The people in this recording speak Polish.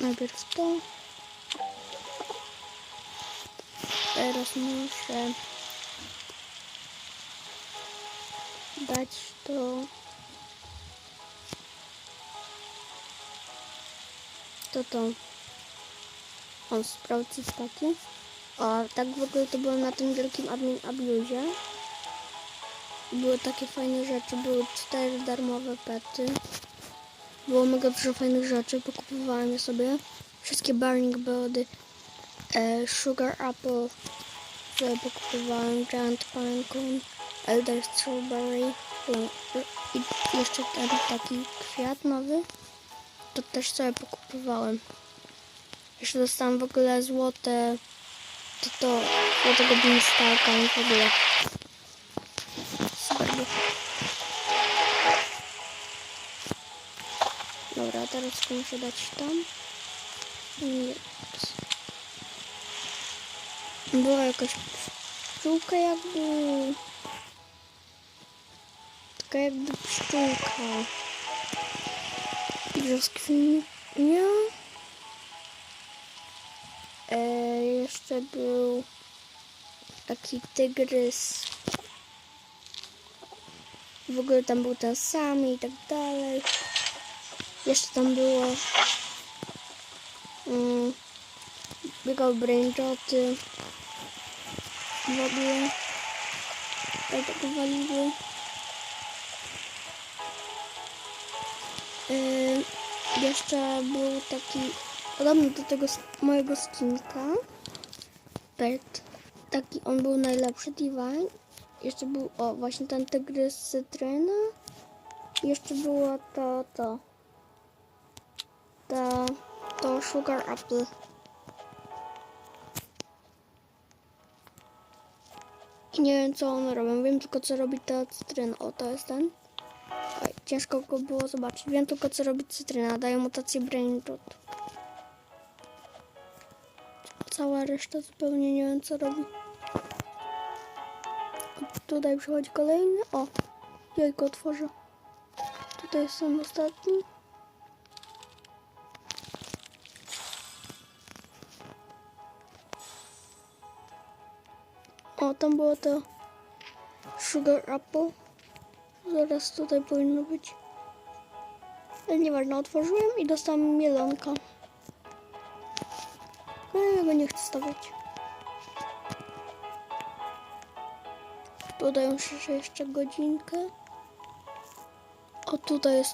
najpierw to. Teraz muszę dać to. To to. O, sprawdź staki. O, tak w ogóle to było na tym wielkim admin abuzie. Były takie fajne rzeczy, były cztery darmowe pety. Było mega dużo fajnych rzeczy, pokupowałem je sobie. Wszystkie Burning Body, e, Sugar Apple, sobie pokupowałem, Giant Pinecone, Elder Strawberry o, i jeszcze ten taki kwiat nowy. To też sobie pokupowałem. Jeszcze dostałem w ogóle złote, to to, złotego beanstalka i w ogóle. Dobra, teraz muszę dać tam. Była jakaś pszczółka jakby... Taka jakby pszczółka. Brzoskwinia. E, jeszcze był taki tygrys. W ogóle tam był ten sam i tak dalej. Jeszcze tam było mm, biegał brainroty w tak atakowaliby yy, jeszcze był taki podobny do tego mojego skinka. Pet. Taki on był najlepszy divine. Jeszcze był o właśnie ten tygrys cytryna jeszcze było to to to, to Sugar Apple. Nie wiem co one robią, wiem tylko co robi ta cytryna. O, to jest ten. Oj, ciężko go było zobaczyć. Wiem tylko co robi cytryna. Dają mutację Brain Rot. Cała reszta zupełnie nie wiem co robi. Tutaj przychodzi kolejny. O, jajko otworzę. Tutaj ten ostatni. O, tam było to Sugar Apple. Zaraz tutaj powinno być. Ale nieważne, otworzyłem i dostałem mielonka. No ja go nie chcę stawiać. Się jeszcze godzinkę. O, tutaj jest